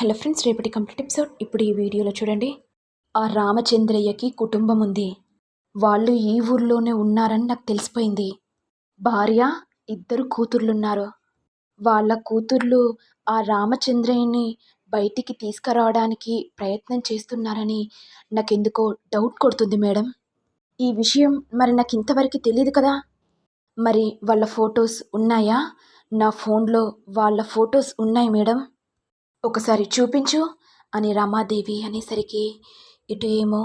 Hello friends రేపటి complete episode. ఇప్పుడు ఈ వీడియోలో చూడండి. ఆ రామచంద్రయ్యకి కుటుంబం ఉంది. వాళ్ళు ఈ ఊర్లోనే ఉన్నారని నాకు తెలిసిపోయింది. భార్య ఇద్దరు కూతుర్లున్నారు. వాళ్ళ కూతుర్లు ఆ రామచంద్రయ్యని బయటికి తీసుకురావడానికి ప్రయత్నం చేస్తున్నారని నాకెందుకో డౌట్ కొడుతుంది మేడం. ఈ విషయం మరి నాకు ఇంతవరకు తెలియదు కదా. మరి వాళ్ళ ఫొటోస్ ఉన్నాయా? నా ఫోన్లో వాళ్ళ ఫొటోస్ ఉన్నాయి మేడం. ఒకసారి చూపించు అని రమాదేవి అనేసరికి ఇటు ఏమో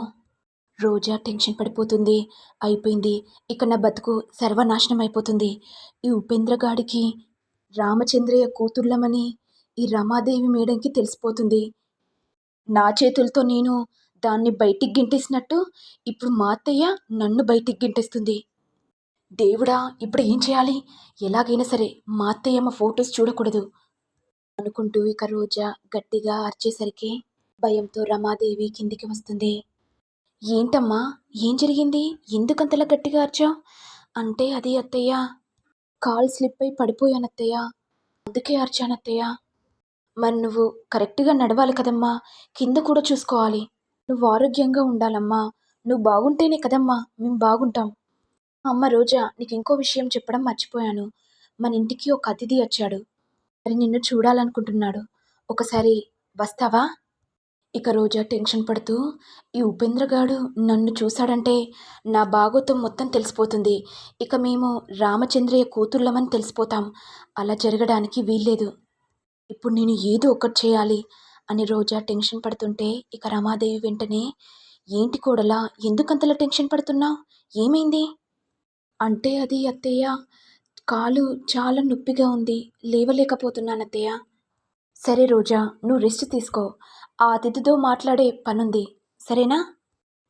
రోజా టెన్షన్ పడిపోతుంది. అయిపోయింది. ఇక నా బతుకు సర్వనాశనం అయిపోతుంది. ఈ ఉపేంద్ర గాడికి రామచంద్రయ్య కూతుర్లమని ఈ రమాదేవి మేడంకి తెలిసిపోతుంది. నా చేతులతో నేను దాన్ని బయటికి గింటేసినట్టు ఇప్పుడు మా అత్తయ్య నన్ను బయటికి గింటేస్తుంది. దేవుడా ఇప్పుడు ఏం చేయాలి? ఎలాగైనా సరే మా అత్తయ్య మా ఫొటోస్ చూడకూడదు. అనుకుంటూ ఇక రోజా గట్టిగా అరిచేసరికి భయంతో రమాదేవి కిందికి వస్తుంది. ఏంటమ్మా? ఏం జరిగింది? ఎందుకంతలా గట్టిగా అరిచావు? అంటే అది అత్తయ్య. కాల్ స్లిప్ అయి పడిపోయాను అత్తయ్య అందుకే అరిచాను అత్తయ్య మరి నువ్వు కరెక్ట్గా నడవాలి కదమ్మా. కింద కూడా చూసుకోవాలి. నువ్వు ఆరోగ్యంగా ఉండాలమ్మా. నువ్వు బాగుంటేనే కదమ్మా. మేము బాగుంటాం. అమ్మ రోజా నీకు ఇంకో విషయం చెప్పడం మర్చిపోయాను. మన ఇంటికి ఒక అతిథి వచ్చాడు. మరి నిన్ను చూడాలనుకుంటున్నాడు. ఒకసారి వస్తావా? ఇక రోజా టెన్షన్ పడుతూ ఈ ఉపేంద్రగాడు నన్ను చూశాడంటే నా బాగోతం మొత్తం తెలిసిపోతుంది. ఇక మేము రామచంద్రయ్య కూతుర్లమని తెలిసిపోతాం. అలా జరగడానికి వీల్లేదు. ఇప్పుడు నేను ఏదో ఒకటి చేయాలి అని రోజా టెన్షన్ పడుతుంటే ఇక రమాదేవి వెంటనే ఏంటి కోడలా ఎందుకంతలా టెన్షన్ పడుతున్నావు? ఏమైంది? అంటే అది అత్తయ్య కాలు చాలా నొప్పిగా ఉంది. లేవలేకపోతున్నాను అత్తయ్య సరే రోజా నువ్వు రెస్ట్ తీసుకో. ఆ అతిథితో మాట్లాడే పనుంది. సరేనా?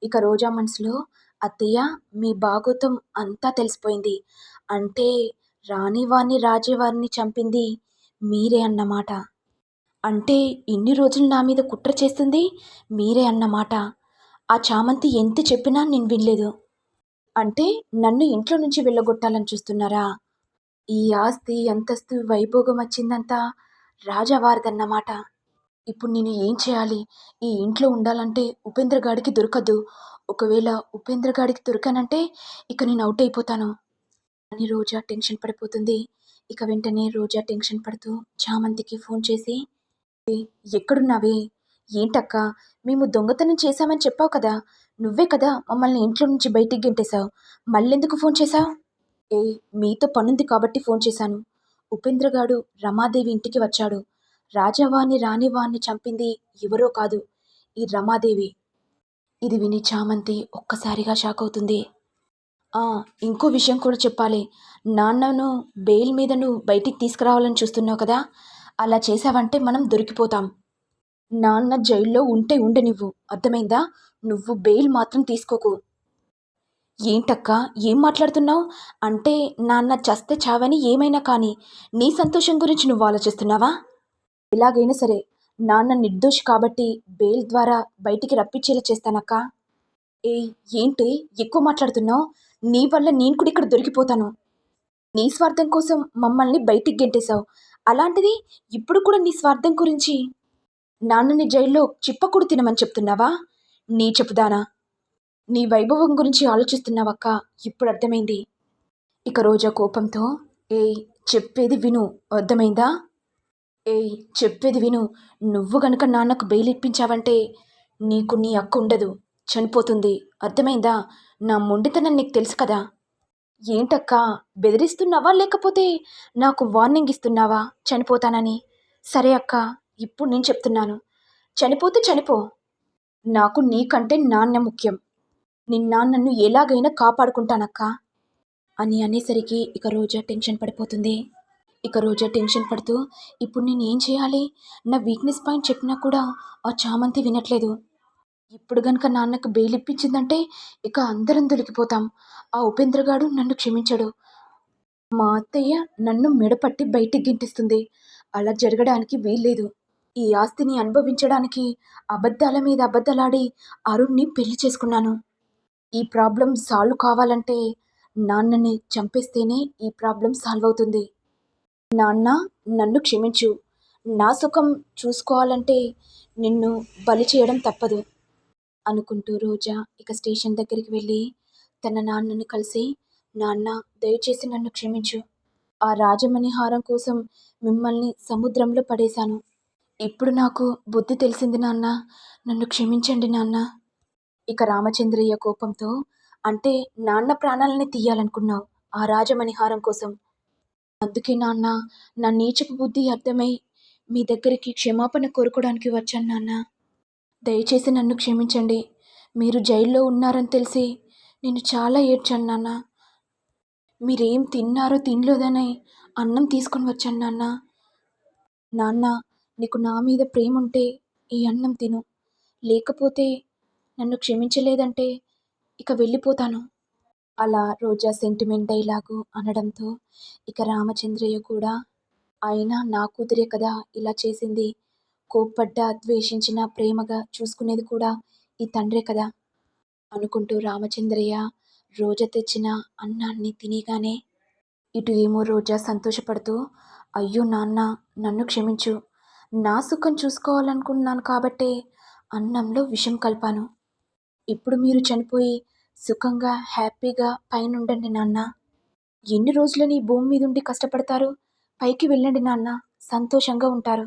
ఇక రోజా మనసులో అత్తయ్య మీ భాగోతం అంతా తెలిసిపోయింది. అంటే రాణివారిని రాజేవారిని చంపింది మీరే అన్నమాట. అంటే ఇన్ని రోజులు నా మీద కుట్ర చేస్తుంది మీరే అన్నమాట. ఆ చామంతి ఎంత చెప్పినా నేను వినలేదు. అంటే నన్ను ఇంట్లో నుంచి వెళ్ళగొట్టాలని చూస్తున్నారా? ఈ ఆస్తి అంతస్తు వైభోగం వచ్చిందంతా రాజావారిదన్నమాట. ఇప్పుడు నేను ఏం చేయాలి? ఈ ఇంట్లో ఉండాలంటే ఉపేంద్ర గాడికి దొరకదు. ఒకవేళ ఉపేంద్ర గాడికి దొరకనంటే ఇక నేను అవుట్ అయిపోతాను. అని రోజా టెన్షన్ పడిపోతుంది. ఇక వెంటనే రోజా టెన్షన్ పడుతూ చామంతికి ఫోన్ చేసి ఎక్కడున్నావే? ఏంటక్క? మేము దొంగతనం చేశామని చెప్పావు కదా? నువ్వే కదా మమ్మల్ని ఇంట్లో నుంచి బయటికి గెంటేశావు. మళ్ళెందుకు ఫోన్ చేశావు? ఏ మీతో పనుంది కాబట్టి ఫోన్ చేశాను. ఉపేంద్ర గాడు రమాదేవి ఇంటికి వచ్చాడు. రాజావాణి రాణివాణ్ణి చంపింది ఎవరో కాదు ఈ రమాదేవి. ఇది విని చామంతి ఒక్కసారిగా షాక్ అవుతుంది. "ఆ, ఇంకో విషయం కూడా చెప్పాలి. నాన్నను బెయిల్ మీద నువ్వు బయటికి తీసుకురావాలని చూస్తున్నావు కదా? అలా చేసావంటే మనం దొరికిపోతాం. నాన్న జైల్లో ఉంటే ఉండే నువ్వు. అర్థమైందా? నువ్వు బెయిల్ మాత్రం తీసుకోకు. ఏంటక్కా? ఏం మాట్లాడుతున్నావు? అంటే నాన్న చస్తే చావని ఏమైనా కానీ నీ సంతోషం గురించి నువ్వు ఆలోచిస్తున్నావా? ఎలాగైనా సరే నాన్న నిర్దోషి కాబట్టి బెయిల్ ద్వారా బయటికి రప్పించేలా చేస్తానక్క. ఏ ఏంటి? ఎక్కువ మాట్లాడుతున్నావు? నీ వల్ల నేను కూడా ఇక్కడ దొరికిపోతాను. నీ స్వార్థం కోసం మమ్మల్ని బయటికి గెంటేశావు. అలాంటిది ఇప్పుడు కూడా నీ స్వార్థం గురించి నాన్నని జైల్లో చిప్పకుడు తినమని చెప్తున్నావా? నీ చెప్పుదానా నీ వైభవం గురించి ఆలోచిస్తున్నావక్క? ఇప్పుడు అర్థమైంది. ఇక రోజా కోపంతో ఏయ్ చెప్పేది విను. అర్థమైందా? ఏయ్ చెప్పేది విను. నువ్వు గనుక నాన్నకు బెయిల్ ఇప్పించావంటే నీకు నీ అక్క ఉండదు. చనిపోతుంది. అర్థమైందా? నా మొండితనం నీకు తెలుసు కదా. ఏంటక్కా? బెదిరిస్తున్నావా? లేకపోతే నాకు వార్నింగ్ ఇస్తున్నావా? చనిపోతానని. సరే అక్క ఇప్పుడు నేను చెప్తున్నాను. చనిపోతే చనిపో. నాకు నీకంటే నాన్న ముఖ్యం. నిన్న నన్ను ఎలాగైనా కాపాడుకుంటానక్క అని అనేసరికి ఇక రోజా టెన్షన్ పడిపోతుంది. ఇక రోజా టెన్షన్ పడుతూ ఇప్పుడు నేను ఏం చేయాలి? నా వీక్నెస్ పాయింట్ చెప్పినా కూడా ఆ చామంతి వినట్లేదు. ఇప్పుడు గనుక నాన్నకు బెయిల్ ఇప్పించిందంటే ఇక అందరం దొరికిపోతాం. ఆ ఉపేంద్రగాడు నన్ను క్షమించడు. మా అత్తయ్య నన్ను మెడపట్టి బయటికి గింటిస్తుంది. అలా జరగడానికి వీల్లేదు. ఈ ఆస్తిని అనుభవించడానికి అబద్ధాల మీద అబద్ధాలాడి అరుణ్ని పెళ్ళి చేసుకున్నాను. ఈ ప్రాబ్లం సాల్వ్ కావాలంటే నాన్నని చంపేస్తేనే ఈ ప్రాబ్లం సాల్వ్ అవుతుంది. నాన్న నన్ను క్షమించు. నా సుఖం చూసుకోవాలంటే నిన్ను బలి చేయడం తప్పదు అనుకుంటూ రోజా ఇక స్టేషన్ దగ్గరికి వెళ్ళి తన నాన్నను కలిసి నాన్న దయచేసి నన్ను క్షమించు. ఆ రాజమణి హారం కోసం మిమ్మల్ని సముద్రంలో పడేశాను. ఇప్పుడు నాకు బుద్ధి తెలిసింది నాన్న. నన్ను క్షమించండి నాన్న. ఇక రామచంద్రయ్య కోపంతో అంటే నాన్న ప్రాణాలని తీయాలనుకున్నావు ఆ రాజమణిహారం కోసం. అందుకే నాన్న నా నీచపు బుద్ధి అర్థమై మీ దగ్గరికి క్షమాపణ కోరుకోవడానికి వచ్చాను నాన్న. దయచేసి నన్ను క్షమించండి. మీరు జైల్లో ఉన్నారని తెలిసి నేను చాలా ఏడ్చాను నాన్న. మీరేం తిన్నారో తినలేదని అన్నం తీసుకొని వచ్చాను నాన్న. నాన్న నీకు నా మీద ప్రేమ ఉంటే ఈ అన్నం తిను. లేకపోతే నన్ను క్షమించలేదంటే ఇక వెళ్ళిపోతాను. అలా రోజా సెంటిమెంట్ డైలాగు అనడంతో ఇక రామచంద్రయ్య కూడా అయినా నా కూతురే కదా ఇలా చేసింది కోప్పడ్డా ద్వేషించిన ప్రేమగా చూసుకునేది కూడా ఈ తండ్రే కదా అనుకుంటూ రామచంద్రయ్య రోజా తెచ్చిన అన్నాన్ని తినగానే ఇటు ఏమో రోజా సంతోషపడుతూ అయ్యో నాన్న నన్ను క్షమించు నా సుఖం చూసుకోవాలనుకున్నాను కాబట్టే అన్నంలో విషం కలిపాను. ఇప్పుడు మీరు చనిపోయి సుఖంగా హ్యాపీగా పైన ఉండండి నాన్న. ఎన్ని రోజులని ఈ భూమి మీద ఉండి కష్టపడతారు? పైకి వెళ్ళండి నాన్న సంతోషంగా ఉంటారు.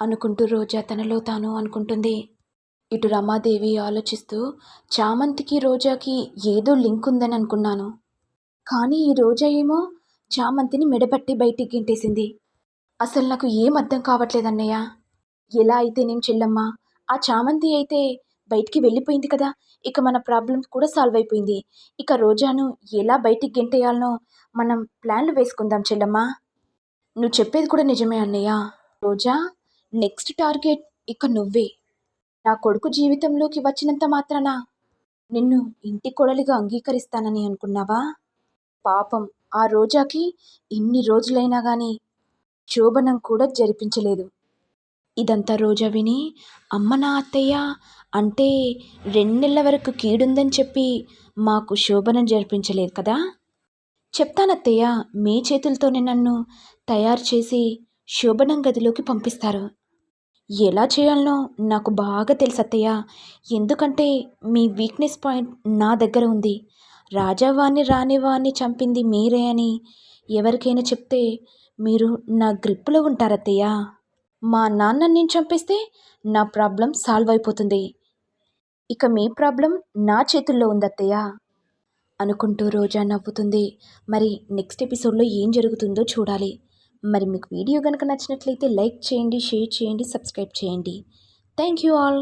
అనుకుంటూ రోజా తనలో తాను అనుకుంటుంది. ఇటు రమాదేవి ఆలోచిస్తూ చామంతికి రోజాకి ఏదో లింక్ ఉందని అనుకున్నాను. కానీ ఈ రోజా ఏమో చామంతిని మెడబట్టి బయటికి గింటేసింది. అసలు నాకు ఏం అర్థం కావట్లేదన్నయ్య. ఎలా అయితే నేను చెల్లమ్మ ఆ చామంతి అయితే బయటికి వెళ్ళిపోయింది కదా. ఇక మన ప్రాబ్లం కూడా సాల్వ్ అయిపోయింది. ఇక రోజాను ఎలా బయటికి గెంటేయాలనో మనం ప్లాన్లు వేసుకుందాం చెల్లమ్మ. నువ్వు చెప్పేది కూడా నిజమే అన్నయ్య. రోజా నెక్స్ట్ టార్గెట్ ఇక నువ్వే. నా కొడుకు జీవితంలోకి వచ్చినంత మాత్రాన నిన్ను ఇంటి కొడలిగా అంగీకరిస్తానని అనుకున్నావా? పాపం ఆ రోజాకి ఇన్ని రోజులైనా కానీ శోభనం కూడా జరిపించలేదు. ఇదంతా రోజా విని అమ్మ నా అత్తయ్య అంటే రెండేళ్ళ వరకు కీడుందని చెప్పి మాకు శోభనం జరిపించలేదు కదా? చెప్తానత్తయ్య మీ చేతులతోనే నన్ను తయారు చేసి శోభనం గదిలోకి పంపిస్తారు. ఎలా చేయాలనో నాకు బాగా తెలుసు అత్తయ్య ఎందుకంటే మీ వీక్నెస్ పాయింట్ నా దగ్గర ఉంది. రాజావాణ్ణి రానివాణ్ణి చంపింది మీరే అని ఎవరికైనా చెప్తే మీరు నా గ్రిప్పులో ఉంటారత్తయ్య. మా నాన్న నేను చంపేస్తే నా ప్రాబ్లం సాల్వ్ అయిపోతుంది. ఇక మీ ప్రాబ్లం నా చేతుల్లో ఉంది అనుకుంటూ రోజా నవ్వుతుంది. మరి నెక్స్ట్ ఎపిసోడ్లో ఏం జరుగుతుందో చూడాలి. మరి మీకు వీడియో కనుక నచ్చినట్లయితే లైక్ చేయండి షేర్ చేయండి సబ్స్క్రైబ్ చేయండి. Thank you all.